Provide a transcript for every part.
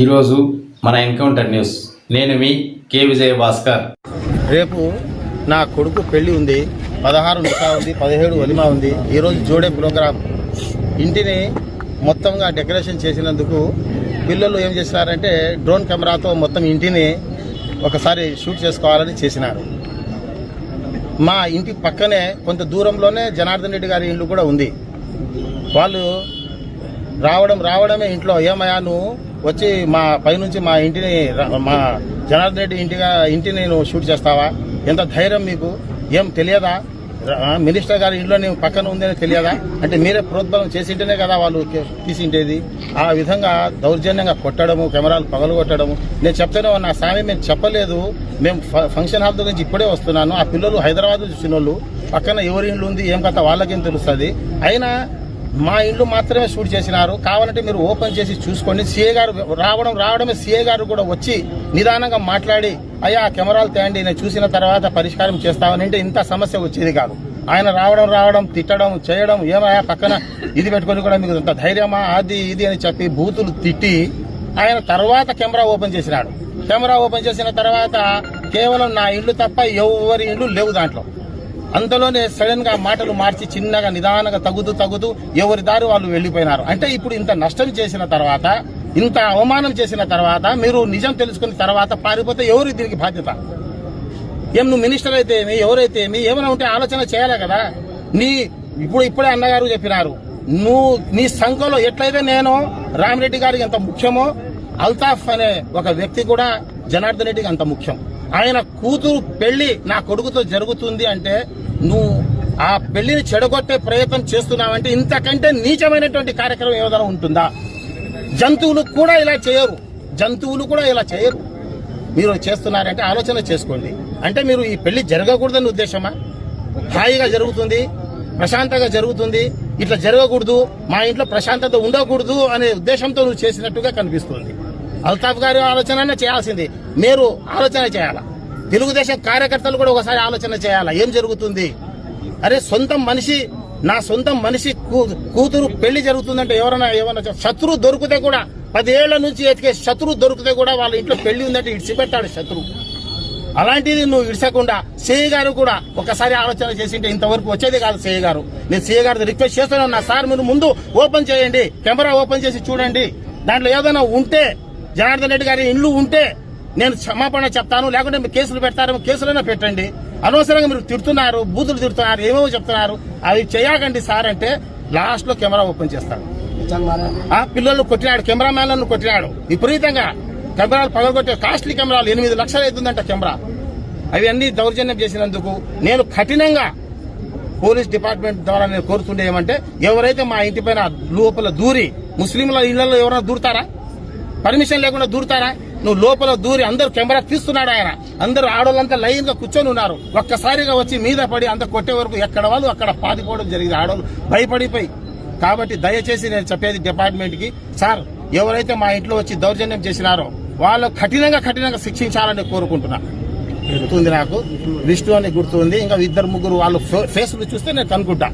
ఈరోజు మన encounter news. నేను మీ కే విజయ భాస్కర్. రేపు నా కొడుకు పెళ్ళి ఉంది పదహారు నికా ఉంది పదిహేడు వలిమా ఉంది ఈరోజు జోడే ప్రోగ్రాం ఇంటిని మొత్తంగా డెకరేషన్ చేసినందుకు పిల్లలు ఏం చేసినారంటే డ్రోన్ కెమెరాతో మొత్తం ఇంటిని ఒకసారి షూట్ చేసుకోవాలని చేసినారు. మా ఇంటి పక్కనే కొంత దూరంలోనే జనార్దన్ రెడ్డి గారి ఇల్లు కూడా ఉంది. వాళ్ళు రావడం రావడమే ఇంట్లో. ఏమయ్యా నువ్వు వచ్చి మా పైనుంచి మా ఇంటిని మా జనార్దన్ రెడ్డి ఇంటిగా ఇంటిని నువ్వు షూట్ చేస్తావా? ఎంత ధైర్యం మీకు? ఏం తెలియదా? మినిస్టర్ గారి ఇంట్లో నేను పక్కన ఉందని తెలియదా? అంటే మీరే ప్రోద్బలం చేసింటేనే కదా వాళ్ళు తీసింటేది ఆ విధంగా దౌర్జన్యంగా కొట్టడము కెమెరాలు పగలు కొట్టడము నేను చెప్తానే ఉన్నా స్వామి మేము చెప్పలేదు. మేము ఫ- ఫంక్షన్ హాల్ గురించి ఇప్పుడే వస్తున్నాను. ఆ పిల్లలు హైదరాబాద్ చూసిన వాళ్ళు పక్కన ఎవరి ఇండ్లు ఉంది ఏం కథ వాళ్ళకేం తెలుస్తుంది? అయినా మా ఇల్లు మాత్రమే షూట్ చేసినారు. కావాలంటే మీరు ఓపెన్ చేసి చూసుకోండి. సీఏ గారు రావడం రావడమే సీఏ గారు కూడా వచ్చి నిదానంగా మాట్లాడి అయ్యా కెమెరాలు తేండి నేను చూసిన తర్వాత పరిష్కారం చేస్తామని అంటే ఇంత సమస్య వచ్చేది కాదు. ఆయన రావడం రావడం తిట్టడం చేయడం ఏమయ్యా పక్కన ఇది పెట్టుకొని కూడా మీకు ఇంత ధైర్యమా? అది ఇది అని చెప్పి బూతులు తిట్టి ఆయన తర్వాత కెమెరా ఓపెన్ చేసినాడు. కెమెరా ఓపెన్ చేసిన తర్వాత కేవలం నా ఇల్లు తప్ప ఎవరి ఇల్లు లేవు దాంట్లో. అంతలోనే సడన్గా మాటలు మార్చి చిన్నగా నిదానంగా తగుదు తగుదు ఎవరి దారి వాళ్ళు వెళ్ళిపోయినారు. అంటే ఇప్పుడు ఇంత నష్టం చేసిన తర్వాత ఇంత అవమానం చేసిన తర్వాత మీరు నిజం తెలుసుకున్న తర్వాత పారిపోతే ఎవరు దీనికి బాధ్యత? ఏం నువ్వు మినిస్టర్ అయితే ఏమి ఎవరైతే ఏమి ఏమైనా ఉంటే ఆలోచన చేయాలి కదా. నీ ఇప్పుడు ఇప్పుడే అన్నగారు చెప్పినారు నువ్వు నీ సంఖలో ఎట్లయితే నేను రామిరెడ్డి గారికి ఎంత ముఖ్యమో అల్తాఫ్ అనే ఒక వ్యక్తి కూడా జనార్దన్ రెడ్డికి అంత ముఖ్యం. ఆయన కూతురు పెళ్ళి నా కొడుకుతో జరుగుతుంది అంటే నువ్వు ఆ పెళ్ళిని చెడగొట్టే ప్రయత్నం చేస్తున్నావంటే ఇంతకంటే నీచమైనటువంటి కార్యక్రమం ఏదైనా ఉంటుందా? జంతువులు కూడా ఇలా చేయరు. జంతువులు కూడా ఇలా చేయరు. మీరు చేస్తున్నారంటే ఆలోచన చేసుకోండి. అంటే మీరు ఈ పెళ్ళి జరగకూడదని ఉద్దేశమా? హాయిగా జరుగుతుంది ప్రశాంతంగా జరుగుతుంది ఇట్లా జరగకూడదు మా ఇంట్లో ప్రశాంతత ఉండకూడదు అనే ఉద్దేశంతో నువ్వు చేసినట్టుగా కనిపిస్తుంది. అల్తాఫ్ గారి ఆలోచన చేయాల్సింది. మీరు ఆలోచన చేయాలా? తెలుగుదేశం కార్యకర్తలు కూడా ఒకసారి ఆలోచన చేయాలా? ఏం జరుగుతుంది? అరే సొంతం మనిషి నా సొంతం మనిషి కూతురు పెళ్ళి జరుగుతుందంటే ఎవరైనా ఏమన్నా శత్రువు దొరికితే కూడా పదేళ్ళ నుంచి ఎతికే శత్రువు దొరికితే కూడా వాళ్ళ ఇంట్లో పెళ్ళి ఉందంటే ఇడిచిపెట్టాడు శత్రువు అలాంటిది నువ్వు ఇడిచకుండా సేయ గారు కూడా ఒకసారి ఆలోచన చేసింటే ఇంతవరకు వచ్చేది కాదు సేయ గారు. నేను సేయ గారిని రిక్వెస్ట్ చేస్తున్నాను. నా సార్ మీరు ముందు ఓపెన్ చేయండి. కెమెరా ఓపెన్ చేసి చూడండి. దాంట్లో ఏదైనా ఉంటే జనార్దన్ రెడ్డి గారి ఇల్లు ఉంటే నేను క్షమాపణ చెప్తాను లేకుంటే మీరు కేసులు పెడతారేమో కేసులైనా పెట్టండి. అనవసరంగా మీరు తిడుతున్నారు బూతులు తిడుతున్నారు ఏమేమో చెప్తున్నారు. అవి చేయకండి సార్ అంటే లాస్ట్లో కెమెరా ఓపెన్ చేస్తాడు. ఆ పిల్లలు కొట్టినాడు కెమెరామ్యాన్లను కొట్టినాడు. విపరీతంగా కెమెరాలు పగలగొట్టే కాస్ట్లీ కెమెరాలు. ఎనిమిది లక్షలు అవుతుందంట కెమెరా. అవి అన్ని దౌర్జన్యం చేసినందుకు నేను కఠినంగా పోలీస్ డిపార్ట్మెంట్ ద్వారా నేను కోరుతుండే ఏమంటే ఎవరైతే మా ఇంటి పైన లోపల దూరి ముస్లింల ఇళ్ళలో ఎవరైనా దూరుతారా? పర్మిషన్ లేకుండా దూరుతారా? నువ్వు లోపల దూరి అందరు కెమెరా తీస్తున్నాడు ఆయన. అందరూ ఆడవాళ్ళంతా లైన్గా కూర్చొని ఉన్నారు. ఒక్కసారిగా వచ్చి మీద పడి అంత కొట్టే వరకు ఎక్కడ వాళ్ళు అక్కడ పాతిపోవడం జరిగింది. ఆడవాళ్ళు భయపడిపోయి. కాబట్టి దయచేసి నేను చెప్పేది డిపార్ట్మెంట్కి సార్ ఎవరైతే మా ఇంట్లో వచ్చి దౌర్జన్యం చేసినారో వాళ్ళు కఠినంగా కఠినంగా శిక్షించాలని కోరుకుంటున్నా. గుర్తుంది నాకు? విష్ణు అని గుర్తుంది. ఇంకా ఇద్దరు ముగ్గురు వాళ్ళు ఫేస్లు ఫేసులు చూస్తే నేను కనుకుంటా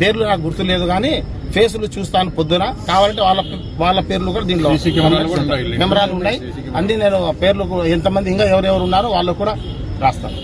పేర్లు నాకు గుర్తులేదు కానీ ఫేసులు చూస్తాను పొద్దున. కావాలంటే వాళ్ళ వాళ్ళ పేర్లు కూడా దీంట్లో కెమెరాలు ఉన్నాయి. అన్ని నేను పేర్లు ఎంతమంది ఇంకా ఎవరెవరు ఉన్నారో వాళ్ళు కూడా రాస్తాను.